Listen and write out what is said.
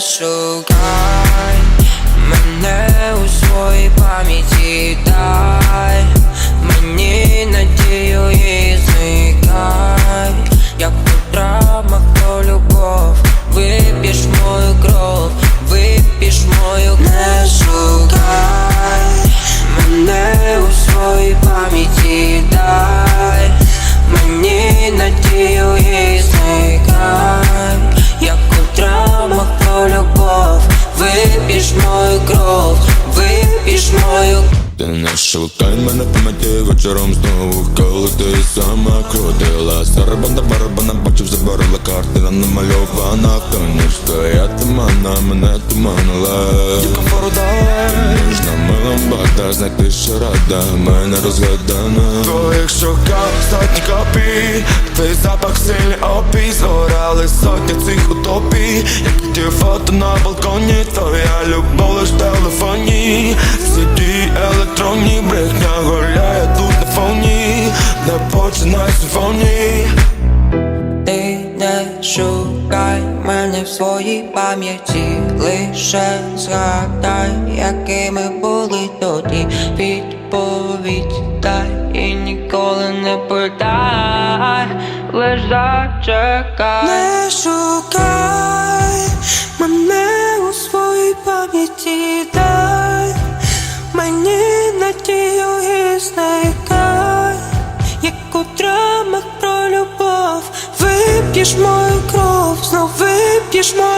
шукай мене у своїй пам'яті дай. Мені надію і зникай, як у драмах про любов, вип'єш мою кров, вип'єш мою не Ти не шукай мене в пам'яті вечором знову Коли ти сама крутила. Сарабанда барабана бачив заборила картина намальована. Конічка, я тумана, мене туманила. Дівка фородай Ніжна милом бада, знайти ще рада Мене розгадана Твоїх щоках сотні копій Твій запах сильний опій Згорали сотні цих утопій. Як ті фото на балконі Твоя любов лиш в телефоні починай симфонії Ти не шукай мене в своїй пам'яті, лише згадай, якими були тоді. Відповідь дай і ніколи не питай, лиш зачекай. Не шукай мене у своїй пам'яті дай мені надію про любов, вип'єш мою кров, знов вип'єш мою не